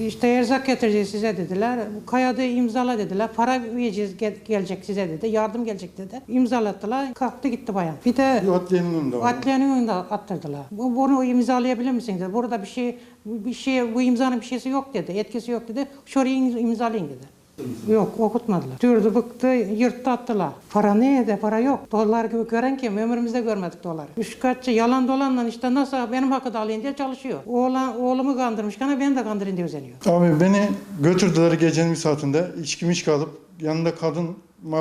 İşte erzak getireceğiz size dediler. Kayada imzala dediler. Para vereceğiz gel- gelecek size dedi. Yardım gelecek dedi. İmzalattılar. Kalktı gitti bayan. Bir de Bir adliyenin önünde var. Adliyenin önünde attırdılar. Bu, bunu imzalayabilir misin dedi. Burada bir şey, bir şey, bu imzanın bir şeysi yok dedi. Etkisi yok dedi. Şurayı im- imzalayın dedi. Yok okutmadılar. Dürdü bıktı yırttı attılar. Para neydi? Para yok. Dolar gibi gören kim? Ömrümüzde görmedik dolar. Üç kaççı yalan dolanla işte nasıl benim hakkı da alayım diye çalışıyor. Oğlan, oğlumu kandırmış. Kana beni de kandırın diye özeniyor. Abi beni götürdüler gecenin bir saatinde. İçki mişki alıp yanında kadın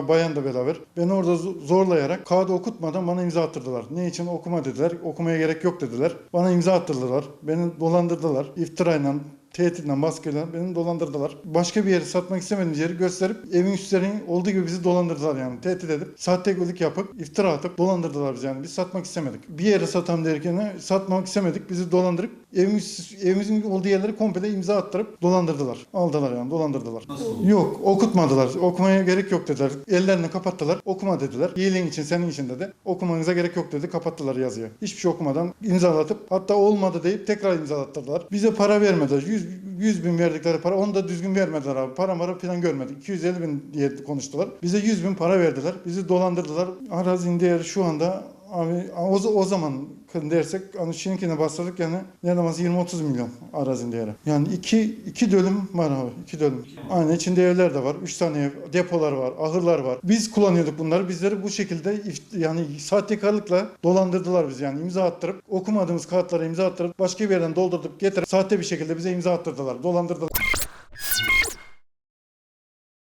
bayan da beraber. Beni orada zo- zorlayarak kağıdı okutmadan bana imza attırdılar. Ne için okuma dediler. Okumaya gerek yok dediler. Bana imza attırdılar. Beni dolandırdılar. İftirayla tehditle, baskıyla beni dolandırdılar. Başka bir yeri satmak istemediğimiz yeri gösterip evin üstlerinin olduğu gibi bizi dolandırdılar yani. Tehdit edip, sahtekarlık yapıp, iftira atıp dolandırdılar bizi yani. Biz satmak istemedik. Bir yere satam derken satmak istemedik. Bizi dolandırıp evimiz, evimizin olduğu yerleri komple imza attırıp dolandırdılar. Aldılar yani dolandırdılar. Yok okutmadılar. Okumaya gerek yok dediler. Ellerini kapattılar. Okuma dediler. İyiliğin için senin için dedi. Okumanıza gerek yok dedi. Kapattılar yazıyı. Hiçbir şey okumadan imzalatıp hatta olmadı deyip tekrar imzalattırdılar. Bize para vermediler. 100, 100 bin verdikleri para onu da düzgün vermediler abi. Para mara falan görmedik. 250 bin diye konuştular. Bize 100 bin para verdiler. Bizi dolandırdılar. Arazinin değeri şu anda Abi o, o zaman dersek hani şimdikine bastırdık yani neredeyse 20-30 milyon arazinin değeri. Yani iki, iki dönüm var abi. iki dönüm. Aynı içinde evler de var. Üç tane ev, depolar var, ahırlar var. Biz kullanıyorduk bunları. Bizleri bu şekilde yani sahtekarlıkla dolandırdılar bizi yani imza attırıp okumadığımız kağıtlara imza attırıp başka bir yerden doldurdup getirip sahte bir şekilde bize imza attırdılar. Dolandırdılar.